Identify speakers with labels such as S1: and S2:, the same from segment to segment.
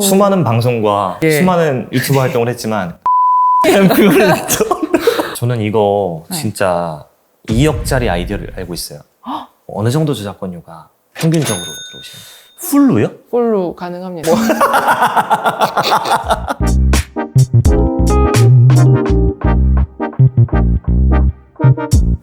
S1: 수많은 방송과
S2: 예.
S1: 수많은 유튜브 활동을 했지만 그걸 저는 이거
S2: 네.
S1: 진짜 2억짜리 아이디어를 알고 있어요. 어느 정도 저작권료가 평균적으로 들어오시는 풀로요?
S2: 폴로 가능합니다.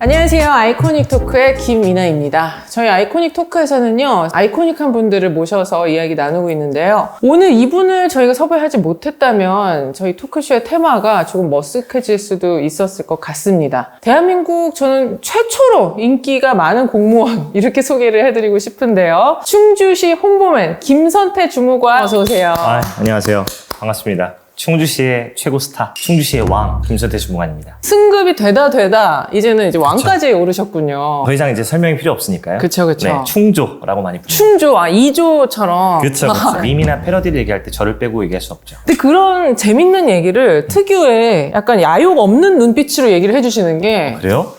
S2: 안녕하세요. 아이코닉 토크의 김이나입니다. 저희 아이코닉 토크에서는요, 아이코닉한 분들을 모셔서 이야기 나누고 있는데요. 오늘 이분을 저희가 섭외하지 못했다면 저희 토크쇼의 테마가 조금 머쓱해질 수도 있었을 것 같습니다. 대한민국 저는 최초로 인기가 많은 공무원 이렇게 소개를 해드리고 싶은데요. 충주시 홍보맨 김선태 주무관 어서 오세요.
S1: 아, 안녕하세요. 반갑습니다. 충주시의 최고 스타, 충주시의 왕 김선태 주무관입니다.
S2: 승급이 되다 되다 이제는 이제 왕까지 오르셨군요.
S1: 더 이상 이제 설명이 필요 없으니까요.
S2: 그쵸, 그쵸.
S1: 네, 충조라고 많이 부릅니다.
S2: 충조, 아, 이조처럼.
S1: 그렇죠, 그렇죠. 밈이나 패러디를 얘기할 때 저를 빼고 얘기할 수 없죠.
S2: 근데 그런 재밌는 얘기를 특유의 약간 야욕 없는 눈빛으로 얘기를 해주시는 게
S1: 그래요?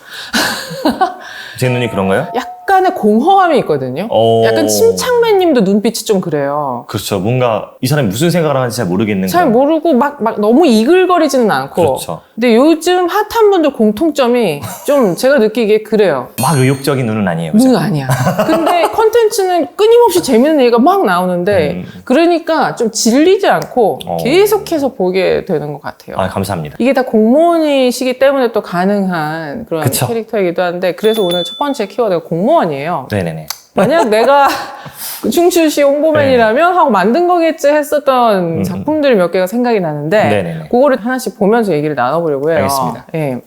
S1: 제 눈이 그런가요?
S2: 약 간의 공허함이 있거든요.
S1: 어.
S2: 약간 침착맨 님도 눈빛이 좀 그래요.
S1: 그렇죠. 뭔가 이 사람이 무슨 생각을 하는지 잘 모르겠는
S2: 잘 모르고 막, 막 너무 이글거리지는 않고.
S1: 그렇죠.
S2: 근데 요즘 핫한 분들 공통점이 좀 제가 느끼기에 그래요.
S1: 막 의욕적인 눈은 아니에요. 그죠?
S2: 는 아니야. 근데 컨텐츠는 끊임없이 재밌는 얘기가 막 나오는데
S1: 음.
S2: 그러니까 좀 질리지 않고
S1: 어.
S2: 계속해서 보게 되는 것 같아요.
S1: 아, 감사합니다.
S2: 이게 다 공무원이시기 때문에 또 가능한 그런
S1: 그쵸.
S2: 캐릭터이기도 한데 그래서 오늘 첫 번째 키워드가 공무원 이에요.
S1: 네네네.
S2: 만약 내가 충주시 홍보맨이라면 하고 만든 거겠지 했었던
S1: 음.
S2: 작품들이 몇 개가 생각이 나는데
S1: 네네네.
S2: 그거를 하나씩 보면서 얘기를 나눠보려고 해요.
S1: 알겠습니다.
S2: 예.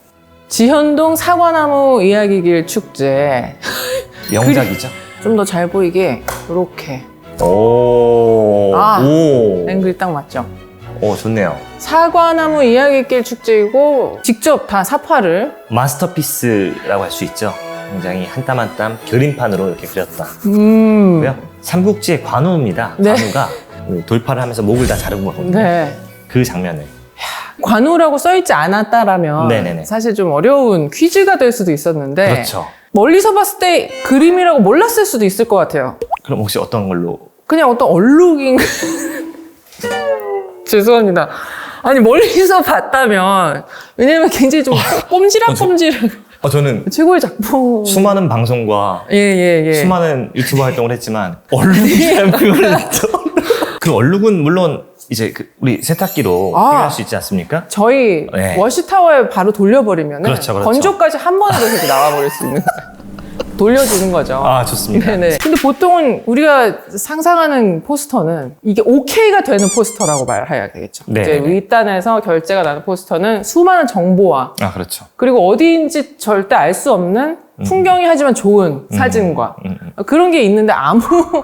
S2: 지현동 사과나무 이야기길 축제
S1: 명작이죠?
S2: 좀 더 잘 보이게 이렇게
S1: 오.
S2: 아.
S1: 오.
S2: 앵글이 딱 맞죠?
S1: 오, 좋네요.
S2: 사과나무 이야기길 축제이고 직접 다 사파를
S1: 마스터피스라고 할 수 있죠. 굉장히 한 땀 한 땀 그림판으로 이렇게 그렸다.
S2: 음.
S1: 고요 삼국지의 관우입니다.
S2: 네.
S1: 관우가 그 돌파를 하면서 목을 다 자르고 거거든요.
S2: 네.
S1: 그 장면을.
S2: 관우라고 써있지 않았다라면
S1: 네네네.
S2: 사실 좀 어려운 퀴즈가 될 수도 있었는데
S1: 그렇죠.
S2: 멀리서 봤을 때 그림이라고 몰랐을 수도 있을 것 같아요.
S1: 그럼 혹시 어떤 걸로?
S2: 그냥 어떤 얼룩인 죄송합니다. 아니 멀리서 봤다면 왜냐면 굉장히 좀 꼼지락꼼지락
S1: 어, 저는
S2: 최고의 작품.
S1: 수많은 방송과
S2: 예 예 예.
S1: 수많은 유튜브 활동을 했지만 얼룩이라는 그걸 그 얼룩은 물론 이제 그 우리 세탁기로
S2: 아.
S1: 해결할 수 있지 않습니까?
S2: 저희
S1: 네.
S2: 워시타워에 바로 돌려버리면
S1: 그렇죠, 그렇죠.
S2: 건조까지 한 번으로 이렇게 나와버릴 수 있는. 돌려주는 거죠.
S1: 아 좋습니다.
S2: 네네. 근데 보통은 우리가 상상하는 포스터는 이게 오케이가 되는 포스터라고 말해야 되겠죠.
S1: 네네네.
S2: 이제 윗단에서 결제가 나는 포스터는 수많은 정보와
S1: 아 그렇죠.
S2: 그리고 어디인지 절대 알 수 없는 풍경이 하지만 좋은 사진과
S1: 음, 음.
S2: 그런 게 있는데 아무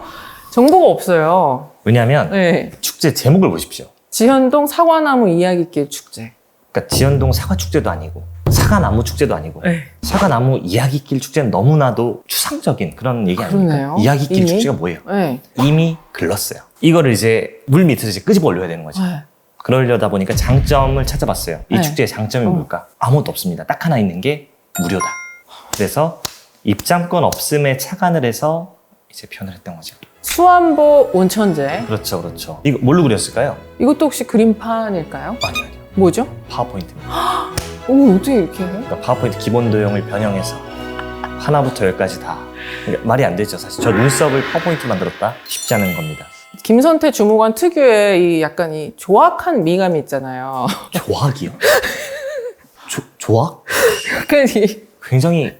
S2: 정보가 없어요.
S1: 왜냐하면
S2: 네.
S1: 축제 제목을 보십시오.
S2: 지현동 사과나무 이야기길 축제.
S1: 그러니까 지연동 사과 축제도 아니고 사과나무 축제도 아니고
S2: 네.
S1: 사과나무 이야기길 축제는 너무나도 추상적인 그런 얘기 아닙니까?
S2: 그러네요.
S1: 이야기길
S2: 이미?
S1: 축제가 뭐예요?
S2: 네.
S1: 이미 글렀어요. 이거를 이제 물 밑에서 이제 끄집어 올려야 되는 거죠.
S2: 네.
S1: 그러려다 보니까 장점을 찾아봤어요. 이
S2: 네.
S1: 축제의 장점이
S2: 어.
S1: 뭘까? 아무것도 없습니다. 딱 하나 있는 게 무료다. 그래서 입장권 없음에 착안을 해서 이제 표현을 했던 거죠.
S2: 수안보 온천제.
S1: 그렇죠, 그렇죠. 이거 뭘로 그렸을까요?
S2: 이것도 혹시 그림판일까요?
S1: 아니요, 아니요.
S2: 뭐죠?
S1: 파워포인트입니다.
S2: 오, 어떻게 이렇게 해요?
S1: 그러니까 파워포인트 기본 도형을 변형해서 하나부터 열까지 다 그러니까 말이 안 되죠 사실 저 눈썹을 파워포인트 만들었다 쉽지 않은 겁니다
S2: 김선태 주무관 특유의 이 약간 이 조악한 미감이 있잖아요.
S1: 조악이요 조, 조악?
S2: 이
S1: 굉장히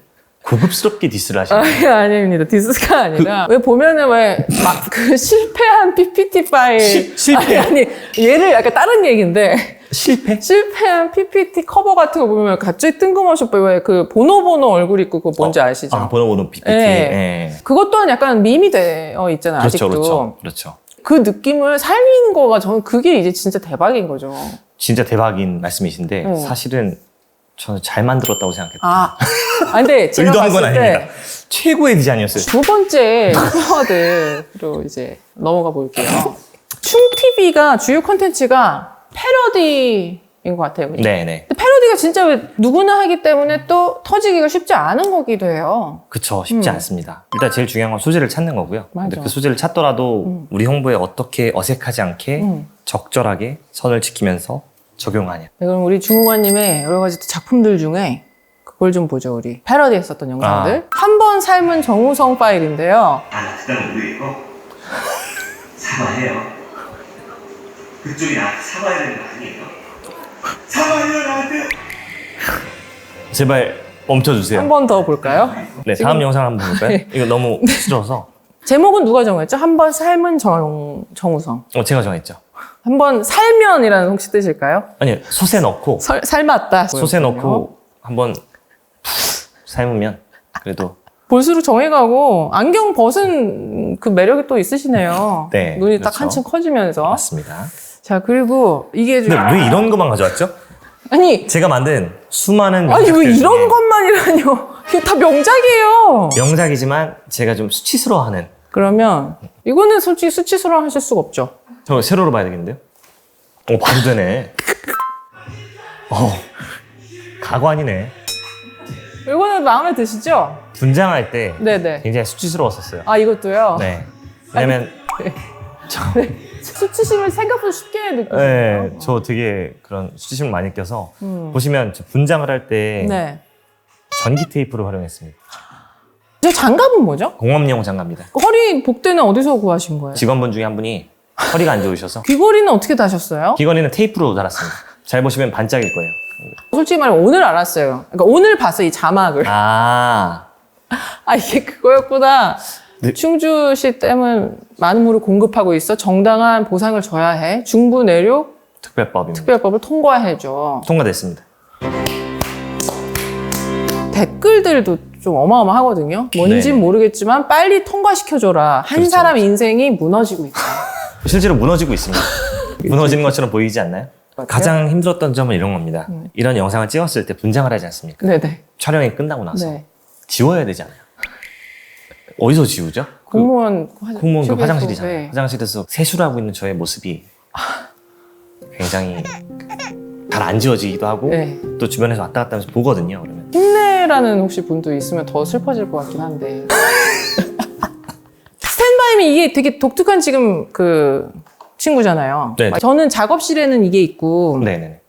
S1: 고급스럽게 디스를 하시네요
S2: 아니, 아닙니다. 디스가 아니라. 왜 보면은 왜, 막, 그 실패한 PPT 파일.
S1: 실- 실패?
S2: 아니, 아니, 얘를 약간 다른 얘기인데.
S1: 실패?
S2: 실패한 PPT 커버 같은 거 보면 갑자기 뜬금없이 왜그 보노 보노 얼굴 있고 그거 뭔지 아시죠?
S1: 아 번호 번호 PPT
S2: 예.
S1: 예.
S2: 그것 또한 약간 밈이 되어 있잖아요,
S1: 그렇죠
S2: 아직도.
S1: 그렇죠 그렇죠
S2: 그 느낌을 살리는 거가 저는 그게 이제 진짜 대박인 거죠.
S1: 진짜 대박인 말씀이신데
S2: 네.
S1: 사실은 저는 잘 만들었다고 생각했다
S2: 아, 아 근데 제가
S1: 의도한 건
S2: 봤을
S1: 아닙니다
S2: 때
S1: 최고의 디자인이었어요
S2: 두 번째 키워드로 이제 넘어가 볼게요. 충TV가 주요 콘텐츠가 패러디인 것 같아요. 그죠?
S1: 네네
S2: 근데 패러디 패러디가 진짜 왜 누구나 하기 때문에 또 터지기가 쉽지 않은 거기도 해요.
S1: 그쵸 쉽지
S2: 음.
S1: 않습니다. 일단 제일 중요한 건 소재를 찾는 거고요. 근데
S2: 맞아.
S1: 그 소재를 찾더라도
S2: 음.
S1: 우리 홍보에 어떻게 어색하지 않게
S2: 음.
S1: 적절하게 선을 지키면서 적용하냐.
S2: 네, 그럼 우리 주무관님의 여러 가지 작품들 중에 그걸 좀 보죠, 우리. 패러디 했었던 영상들. 한 번 삶은 정우성 파일인데요.
S3: 아, 그다음 모르겠고 사과해요. 그쪽이 나 사과해야 되는 거 아니에요? 사과해요 나한테.
S1: 제발 멈춰주세요.
S2: 한 번 더 볼까요?
S1: 네 다음 영상 한번 볼까요? 이거 너무 싫어서
S2: 제목은 누가 정했죠? 한 번 삶은 정, 정우성.
S1: 어, 제가 정했죠.
S2: 한번 살면이라는 혹시 뜻일까요?
S1: 아니 솥에 넣고
S2: 설- 삶았다.
S1: 솥에 넣고 한번 삶으면 그래도
S2: 볼수록 정해가고 안경 벗은 그 매력이 또 있으시네요.
S1: 네,
S2: 눈이 딱
S1: 그렇죠.
S2: 한층 커지면서.
S1: 맞습니다.
S2: 자 그리고 이게 좀
S1: 근데 왜 이런 것만 가져왔죠?
S2: 아니
S1: 제가 만든 수많은
S2: 아니 왜
S1: 명작들
S2: 이런
S1: 중에
S2: 것만이라뇨? 이게 다 명작이에요.
S1: 명작이지만 제가 좀 수치스러워하는
S2: 그러면 이거는 솔직히 수치스러워 하실 수가 없죠.
S1: 저 세로로 봐야 되겠는데요? 오 바로 되네. 어 가관이네.
S2: 이거는 마음에 드시죠?
S1: 분장할 때
S2: 네네.
S1: 굉장히 수치스러웠었어요.
S2: 아 이것도요.
S1: 네. 왜냐면
S2: 수치심을 생각보다 쉽게 느끼시네요.
S1: 네, 저 되게 그런 수치심을 많이 껴서
S2: 음.
S1: 보시면 저 분장을 할 때
S2: 네.
S1: 전기 테이프를 활용했습니다.
S2: 저 장갑은 뭐죠?
S1: 공업용 장갑입니다.
S2: 허리 복대는 어디서 구하신 거예요?
S1: 직원분 중에 한 분이 허리가 안 좋으셔서
S2: 귀걸이는 어떻게 다셨어요?
S1: 귀걸이는 테이프로 달았습니다. 잘 보시면 반짝일 거예요.
S2: 솔직히 말해 오늘 알았어요. 그러니까 오늘 봤어 이 자막을.
S1: 아,
S2: 아 이게 그거였구나.
S1: 네.
S2: 충주시 댐은 많은 물을 공급하고 있어 정당한 보상을 줘야 해. 중부 내륙
S1: 특별법입니다.
S2: 특별법을 통과해줘.
S1: 통과됐습니다.
S2: 댓글들도 좀 어마어마하거든요. 뭔진
S1: 네.
S2: 모르겠지만 빨리 통과시켜줘라. 한
S1: 그렇죠,
S2: 사람 인생이 무너지고 있다.
S1: 실제로 무너지고 있습니다. 무너지는 것처럼 보이지 않나요?
S2: 맞아요?
S1: 가장 힘들었던 점은 이런 겁니다. 이런 영상을 찍었을 때 분장을 하지 않습니까?
S2: 네네.
S1: 촬영이 끝나고 나서
S2: 네.
S1: 지워야 되잖아요. 어디서 지우죠? 그
S2: 공무원 화-
S1: 공무원 그
S2: 휴게소,
S1: 화장실이잖아요.
S2: 네.
S1: 화장실에서 세수를 하고 있는 저의 모습이 굉장히 잘 안 지워지기도 하고
S2: 네.
S1: 또 주변에서 왔다 갔다 하면서 보거든요. 그러면
S2: 힘내라는 혹시 분도 있으면 더 슬퍼질 것 같긴 한데. 스탠바이미 이게 되게 독특한 지금 그 친구잖아요.
S1: 네.
S2: 저는 작업실에는 이게 있고
S1: 네네네.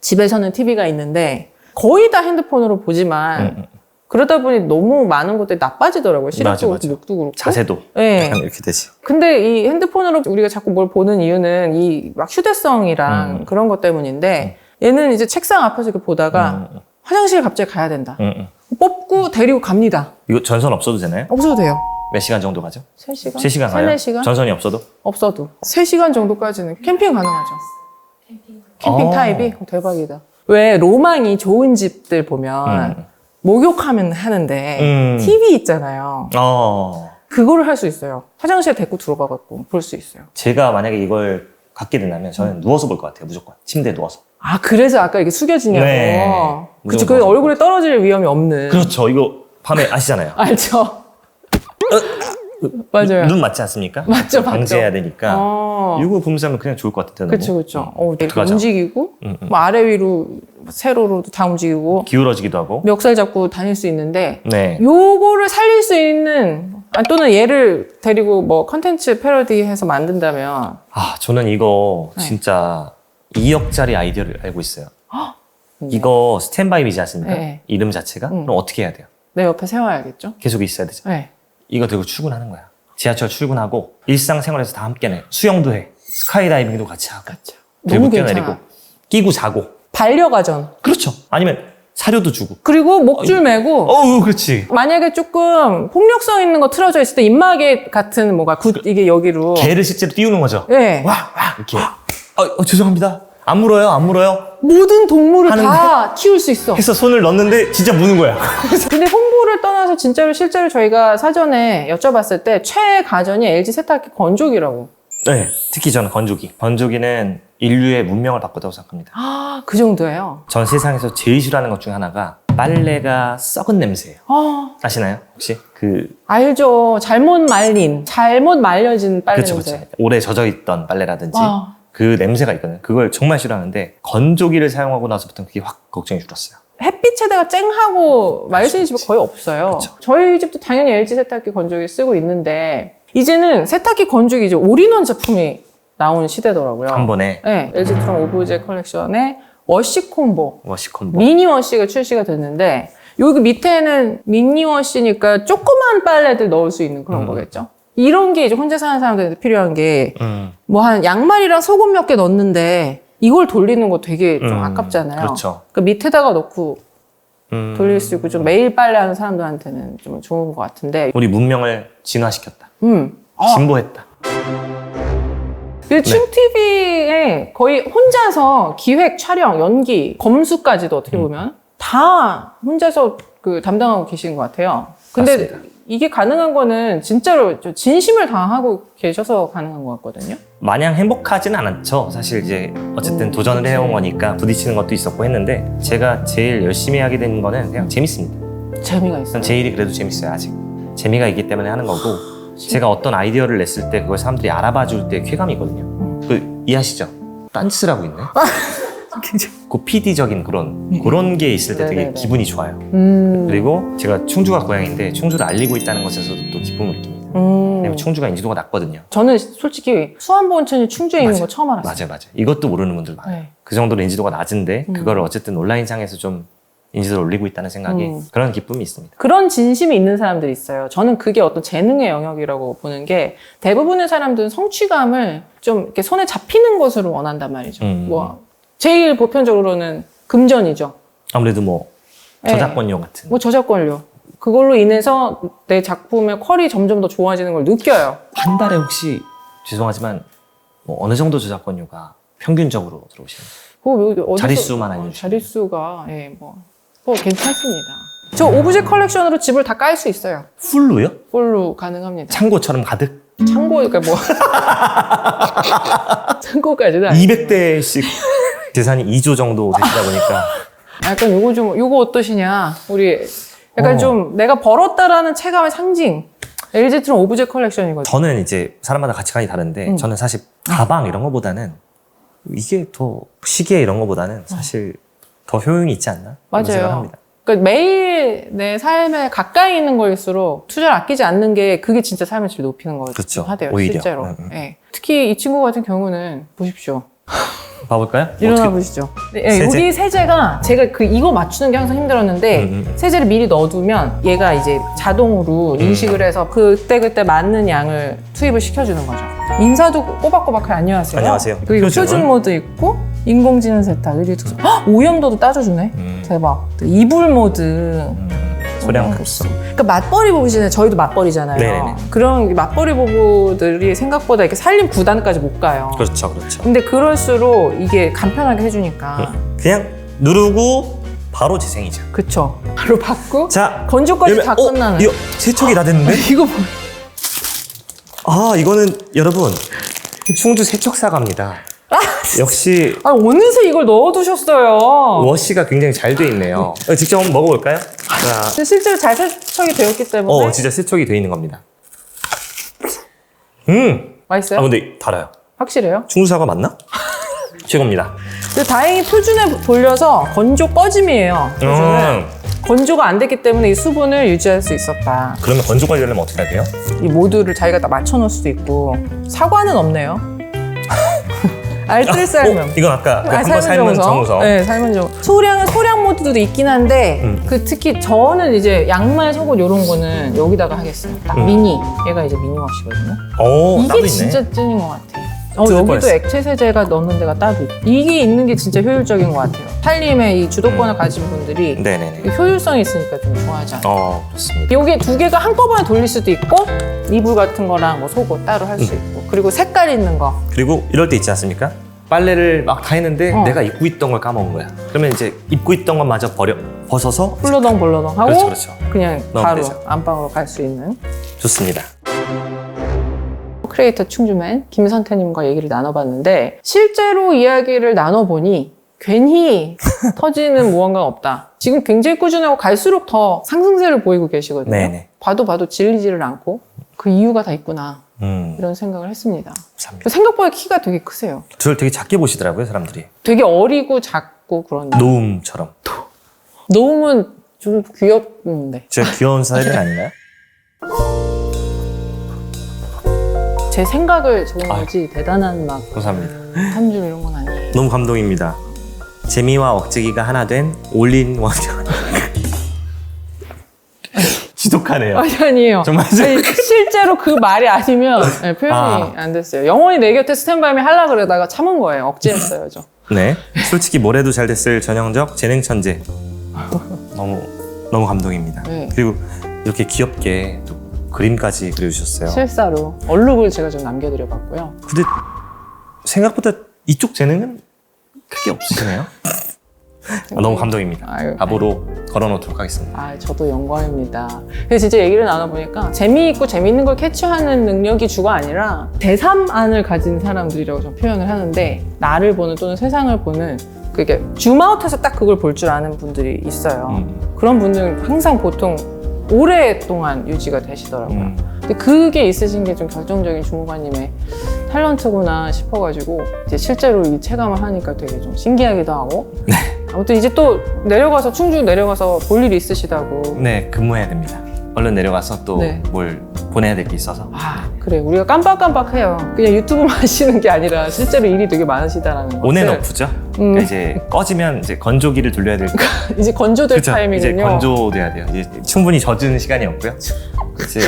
S2: 집에서는 TV가 있는데 거의 다 핸드폰으로 보지만
S1: 음, 음.
S2: 그러다 보니 너무 많은 것들이 나빠지더라고요. 시력도
S1: 맞아,
S2: 그렇고
S1: 맞아.
S2: 목도 그렇고.
S1: 자세도
S2: 네.
S1: 약간 이렇게 되지.
S2: 근데 이 핸드폰으로 우리가 자꾸 뭘 보는 이유는 이 막 휴대성이랑
S1: 음.
S2: 그런 것 때문인데 얘는 이제 책상 앞에서 이렇게 보다가
S1: 음,
S2: 화장실 갑자기 가야 된다.
S1: 음, 음.
S2: 뽑고 데리고 갑니다.
S1: 이거 전선 없어도 되나요?
S2: 없어도 돼요.
S1: 몇 시간 정도 가죠?
S2: 3시간?
S1: 3시간 가요?
S2: 3, 4시간?
S1: 전선이 없어도?
S2: 없어도. 3시간 정도까지는 캠핑 가능하죠. 캠핑
S1: 어.
S2: 타입이? 어, 대박이다. 왜 로망이 좋은 집들 보면
S1: 음.
S2: 목욕하면 하는데
S1: 음.
S2: TV 있잖아요.
S1: 어.
S2: 그거를 할 수 있어요. 화장실에 데리고 들어가갖고 볼 수 있어요.
S1: 제가 만약에 이걸 갖게 된다면 저는 누워서 볼 것 같아요. 무조건. 침대에 누워서.
S2: 아, 그래서 아까 이게 숙여지냐고.
S1: 네.
S2: 그쵸. 그. 얼굴에 떨어질 위험이 없는.
S1: 그렇죠. 이거 밤에 아시잖아요.
S2: 알죠? 맞아요.
S1: 눈 맞지 않습니까?
S2: 맞죠, 맞죠.
S1: 방지해야 되니까.
S2: 어.
S1: 이거 보면서 하면 그냥 좋을 것 같아요.
S2: 어, 이렇게
S1: 어떡하죠?
S2: 움직이고,
S1: 음, 음.
S2: 뭐 아래 위로, 세로로도 다 움직이고,
S1: 기울어지기도 하고.
S2: 멱살 잡고 다닐 수 있는데,
S1: 네.
S2: 요거를 살릴 수 있는, 아, 또는 얘를 데리고 뭐 컨텐츠 패러디 해서 만든다면,
S1: 아, 저는 이거
S2: 네.
S1: 진짜 2억짜리 아이디어를 알고 있어요.
S2: 네.
S1: 이거 스탠바이비지 않습니까?
S2: 네.
S1: 이름 자체가?
S2: 음.
S1: 그럼 어떻게 해야 돼요?
S2: 내 옆에 세워야겠죠?
S1: 계속 있어야 되죠.
S2: 네.
S1: 이거 들고 출근하는 거야. 지하철 출근하고 일상생활에서 다 함께 내. 수영도 해. 스카이다이빙도 같이 하고. 들고
S2: 너무
S1: 뛰어내리고.
S2: 괜찮아.
S1: 끼고 자고.
S2: 반려가전.
S1: 그렇죠. 아니면 사료도 주고.
S2: 그리고 목줄 매고,
S1: 어우, 그렇지.
S2: 만약에 조금 폭력성 있는 거 틀어져 있을 때 입마개 같은 뭐가 굿 이게 여기로
S1: 개를 실제로 띄우는 거죠.
S2: 예
S1: 와, 와, 이렇게. 어, 어, 죄송합니다. 안 물어요, 안 물어요.
S2: 모든 동물을? 다 키울 수 있어.
S1: 해서 손을 넣는데 진짜 무는 거야.
S2: 근데 홍 보를 떠나서 진짜로 실제로 저희가 사전에 여쭤봤을 때 최애 가전이 LG 세탁기 건조기라고.
S1: 네. 특히 저는 건조기. 건조기는 인류의 문명을 바꿨다고 생각합니다.
S2: 아, 그 정도예요.
S1: 전 세상에서 제일 싫어하는 것 중에 하나가 빨래가 썩은 냄새예요.
S2: 아,
S1: 아시나요? 혹시? 그,
S2: 알죠. 잘못 말린, 잘못 말려진 빨래 냄새.
S1: 그쵸. 오래 젖어 있던 빨래라든지
S2: 와.
S1: 그 냄새가 있거든요. 그걸 정말 싫어하는데 건조기를 사용하고 나서부터는 그게 확 걱정이 줄었어요.
S2: 햇빛에다가 쨍하고 말 쓰는 집이 거의 없어요.
S1: 그쵸.
S2: 저희 집도 당연히 LG 세탁기 건조기 쓰고 있는데 이제는 세탁기 건조기 이제 올인원 제품이 나온 시대더라고요.
S1: 한 번에
S2: 네, LG 트럼 오브제 컬렉션의 워시 콤보
S1: 워시 콤보.
S2: 미니 워시가 출시가 됐는데 여기 밑에는 미니 워시니까 조그만 빨래들 넣을 수 있는 그런
S1: 음.
S2: 거겠죠. 이런 게 이제 혼자 사는 사람들한테 필요한 게
S1: 음,
S2: 뭐 한 양말이랑 소금 몇개 넣는데 이걸 돌리는 거 되게 좀
S1: 음,
S2: 아깝잖아요.
S1: 그렇죠.
S2: 그 밑에다가 넣고
S1: 음,
S2: 돌릴 수 있고 좀 매일 빨래하는 사람들한테는 좀 좋은 것 같은데.
S1: 우리 문명을 진화시켰다.
S2: 음. 어,
S1: 진보했다.
S2: 그 춤TV에 거의 혼자서 기획, 촬영, 연기, 검수까지도 어떻게
S1: 음.
S2: 보면 다 혼자서 그 담당하고 계신 것 같아요. 근데
S1: 맞습니다.
S2: 이게 가능한 거는 진짜로 좀 진심을 다하고 계셔서 가능한 것 같거든요.
S1: 마냥 행복하진 않았죠. 사실 이제 어쨌든
S2: 음,
S1: 도전을
S2: 그치.
S1: 해온 거니까 부딪히는 것도 있었고 했는데 제가 제일 열심히 하게 된 거는 그냥 재밌습니다.
S2: 재미가 있어요.
S1: 전제 일이 그래도 재밌어요 아직. 재미가 있기 때문에 하는 거고 제가 어떤 아이디어를 냈을 때 그걸 사람들이 알아봐 줄 때 쾌감이거든요.
S2: 음.
S1: 그 이해하시죠? 딴짓을 하고 있네. 그 PD적인 그런 그런 게 있을 때 되게
S2: 네네네.
S1: 기분이 좋아요.
S2: 음.
S1: 그리고 제가 충주가 고향인데 충주를 알리고 있다는 것에서도 또 기쁨을 느낍니다.
S2: 음.
S1: 왜냐면 충주가 인지도가 낮거든요.
S2: 저는 솔직히 수안보 온천이 충주에 있는
S1: 맞아요.
S2: 거 처음 알았어요.
S1: 맞아요, 맞아요. 이것도 모르는 분들 많아요.
S2: 네.
S1: 그 정도로 인지도가 낮은데
S2: 음.
S1: 그걸 어쨌든 온라인상에서 좀 인지도를 올리고 있다는 생각에
S2: 음.
S1: 그런 기쁨이 있습니다.
S2: 그런 진심이 있는 사람들이 있어요. 저는 그게 어떤 재능의 영역이라고 보는 게 대부분의 사람들은 성취감을 좀 이렇게 손에 잡히는 것으로 원한단 말이죠.
S1: 음.
S2: 뭐 제일 보편적으로는 금전이죠.
S1: 아무래도 뭐
S2: 네.
S1: 저작권료 같은
S2: 뭐 저작권료. 그걸로 인해서 내 작품의 퀄이 점점 더 좋아지는 걸 느껴요.
S1: 한 달에 혹시 죄송하지만 뭐 어느 정도 저작권료가 평균적으로 들어오시는
S2: 그거 뭐 어디서-
S1: 자릿수만
S2: 어,
S1: 알려주시면.
S2: 자릿수가 예, 뭐, 뭐 괜찮습니다. 저 오브제 컬렉션으로 집을 다 깔 수 있어요.
S1: 풀로요?
S2: 폴로 가능합니다.
S1: 창고처럼 가득
S2: 창고, 그러니까 뭐. 창고까지는 아니고.
S1: 200대씩 재산이 2조 정도 되시다 보니까
S2: 약간 요거 좀, 요거 어떠시냐. 우리 약간
S1: 어.
S2: 좀 내가 벌었다라는 체감의 상징. LG트론 오브제 컬렉션이거든요.
S1: 저는 이제 사람마다 가치관이 다른데
S2: 음.
S1: 저는 사실 가방 이런 거보다는 이게 더 시계 이런 거보다는 사실 더 효용이 있지 않나?
S2: 맞아요.
S1: 그런 생각을 합니다.
S2: 그러니까 매일 내 삶에 가까이 있는 거일수록 투자를 아끼지 않는 게 그게 진짜 삶의 질 높이는 거같
S1: 그렇죠.
S2: 하대요.
S1: 오히려.
S2: 실제로.
S1: 음, 음.
S2: 예. 특히 이 친구 같은 경우는 보십시오.
S1: 봐볼까요?
S2: 일어나
S1: 어떻게-
S2: 보시죠. 네, 예,
S1: 세제?
S2: 여기 세제가 제가 그 이거 맞추는 게 항상 힘들었는데
S1: 음, 음.
S2: 세제를 미리 넣어두면 얘가 이제 자동으로
S1: 음.
S2: 인식을 해서 그때 그때 맞는 양을 투입을 시켜주는 거죠. 인사도 꼬박꼬박 해 안녕하세요.
S1: 안녕하세요.
S2: 그리고
S1: 표준.
S2: 표준 모드 있고 인공지능 세탁 의리 특수. 헉, 오염도도 따져주네.
S1: 음,
S2: 대박. 또 이불 모드.
S1: 음, 소량
S2: 음.
S1: 급소.
S2: 그러니까 맞벌이 보시잖아요. 저희도 맞벌이잖아요.
S1: 네네네.
S2: 그런 맞벌이 부부들이 생각보다 이렇게 살림 9단까지 못 가요.
S1: 그렇죠, 그렇죠.
S2: 근데 그럴수록 이게 간편하게 해주니까.
S1: 그냥 누르고 바로 재생이죠.
S2: 그쵸. 바로 받고.
S1: 자,
S2: 건조까지 다
S1: 어,
S2: 끝나는.
S1: 이거 세척이 다 됐는데?
S2: 이거 봐.
S1: 아, 이거는 여러분 충주 세척사갑니다. 역시
S2: 아, 어느새 이걸 넣어두셨어요.
S1: 워시가 굉장히 잘 돼 있네요. 어, 직접 한번 먹어볼까요? 자,
S2: 근데 실제로 잘 세척이 되었기 때문에.
S1: 어, 진짜 세척이 돼 있는 겁니다. 음,
S2: 맛있어요?
S1: 아 근데 달아요.
S2: 확실해요?
S1: 충주사과 맞나? 최고입니다.
S2: 근데 다행히 표준에 돌려서 건조 꺼짐이에요. 표준은.
S1: 음,
S2: 건조가 안 됐기 때문에 이 수분을 유지할 수 있었다.
S1: 그러면 건조 관리하려면 어떻게 해야 돼요?
S2: 이 모두를 자기가 다 맞춰놓을 수도 있고 사과는 없네요. 알뜰 삶음.
S1: 어, 이건 아까 그
S2: 아,
S1: 한번 삶은 정우성.
S2: 네, 삶은 정우성. 소량은 소량 모드도 있긴 한데
S1: 음.
S2: 그 특히 저는 이제 양말, 속옷 이런 거는 여기다가 하겠습니다. 딱
S1: 음.
S2: 미니. 얘가 이제 미니 워시거든요.
S1: 오, 따로
S2: 이게
S1: 있네.
S2: 진짜 찐인 것 같아. 어, 여기도
S1: 뻔했어.
S2: 액체 세제가 넣는 데가 따로. 있고. 이게 있는 게 진짜 효율적인 것 같아요. 살림의 이 주도권을
S1: 음.
S2: 가진 분들이
S1: 네네네.
S2: 효율성이 있으니까 좀 좋아하지 않아요.
S1: 어, 그렇습니다.
S2: 여기 두 개가 한꺼번에 돌릴 수도 있고 이불 같은 거랑 뭐 속옷 따로 할
S1: 음.
S2: 수 있고 그리고 색깔 있는 거
S1: 그리고 이럴 때 있지 않습니까? 빨래를 막 다 했는데
S2: 어.
S1: 내가 입고 있던 걸 까먹은 거야. 그러면 이제 입고 있던 것마저 버려 벗어서
S2: 훌러덩 벌러덩 하고
S1: 그렇죠, 그렇죠.
S2: 그냥 바로
S1: 되죠.
S2: 안방으로 갈 수 있는
S1: 좋습니다.
S2: 크리에이터 충주맨 김선태님과 얘기를 나눠봤는데 실제로 이야기를 나눠보니 괜히 터지는 무언가가 없다. 지금 굉장히 꾸준하고 갈수록 더 상승세를 보이고 계시거든요.
S1: 네네.
S2: 봐도 봐도 질리지를 않고 그 이유가 다 있구나.
S1: 음,
S2: 이런 생각을 했습니다.
S1: 감사합니다.
S2: 생각보다 키가 되게 크세요.
S1: 저를 되게 작게 보시더라고요, 사람들이.
S2: 되게 어리고 작고 그런.
S1: 노음처럼.
S2: 노움은 좀 귀엽는데.
S1: 제가 귀여운 스타일은 아닌가요?
S2: 제 생각을 좋은 거지 대단한 막
S1: 감사합니다.
S2: 한줄 이런 건 아니에요.
S1: 너무 감동입니다. 재미와 억제기가 하나 된 올인원. 지독하네요.
S2: 아니 아니에요.
S1: 정말
S2: 아니, 실제로 그 말이 아니면 네, 표현이
S1: 아.
S2: 안 됐어요. 영원히 내 곁에 스탠바이미 하려 그러다가 참은 거예요. 억지했어요, 저.
S1: 네. 솔직히 뭘 해도 잘 됐을 전형적 재능 천재. 너무 너무 감동입니다.
S2: 네.
S1: 그리고 이렇게 귀엽게 또 그림까지 그려주셨어요.
S2: 실사로 얼룩을 제가 좀 남겨드려봤고요.
S1: 근데 생각보다 이쪽 재능은 크게 없으시네요. 아, 너무 감동입니다.
S2: 아유,
S1: 답으로 걸어놓도록 하겠습니다.
S2: 아, 저도 영광입니다. 근데 진짜 얘기를 나눠보니까 재미있고 재미있는 걸 캐치하는 능력이 주가 아니라 대삼안을 가진 사람들이라고 좀 표현을 하는데 나를 보는 또는 세상을 보는 그게 줌아웃해서 딱 그걸 볼 줄 아는 분들이 있어요.
S1: 음.
S2: 그런 분들은 항상 보통 오랫동안 유지가 되시더라고요.
S1: 음.
S2: 근데 그게 있으신 게 좀 결정적인 주무관님의 탤런트구나 싶어가지고 이제 실제로 이 체감을 하니까 되게 좀 신기하기도 하고
S1: 네.
S2: 아무튼 이제 또 내려가서 충주 내려가서 볼 일이 있으시다고
S1: 네, 근무해야 됩니다. 얼른 내려가서 또
S2: 네.
S1: 뭘 보내야 될 게 있어서.
S2: 아 그래 우리가 깜빡깜빡해요 그냥 유튜브만 하시는 게 아니라 실제로 일이 되게 많으시다라는 거
S1: 온앤 오프죠.
S2: 음.
S1: 그러니까 이제 꺼지면 이제 건조기를 돌려야 될 거.
S2: 이제 건조될
S1: 그쵸?
S2: 타이밍이군요
S1: 이제 건조돼야 돼요. 이제 충분히 젖은 시간이었고요. 이제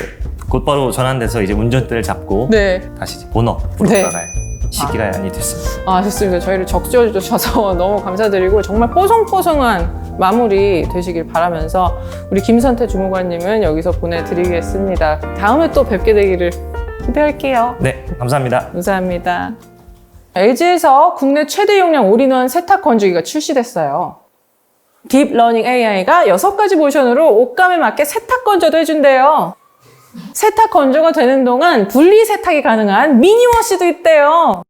S1: 곧바로 전환돼서 이제 운전대를 잡고
S2: 네
S1: 다시 이제 본업으로
S2: 네.
S1: 돌아갈 시기간이 됐습니다.
S2: 아, 좋습니다. 저희를 적지어 주셔서 너무 감사드리고 정말 뽀송뽀송한 마무리 되시길 바라면서 우리 김선태 주무관님은 여기서 보내드리겠습니다. 다음에 또 뵙게 되기를 기대할게요.
S1: 네, 감사합니다.
S2: 감사합니다. LG에서 국내 최대 용량 올인원 세탁 건조기가 출시됐어요. 딥러닝 AI가 6가지 모션으로 옷감에 맞게 세탁 건조도 해준대요. 세탁 건조가 되는 동안 분리 세탁이 가능한 미니워시도 있대요.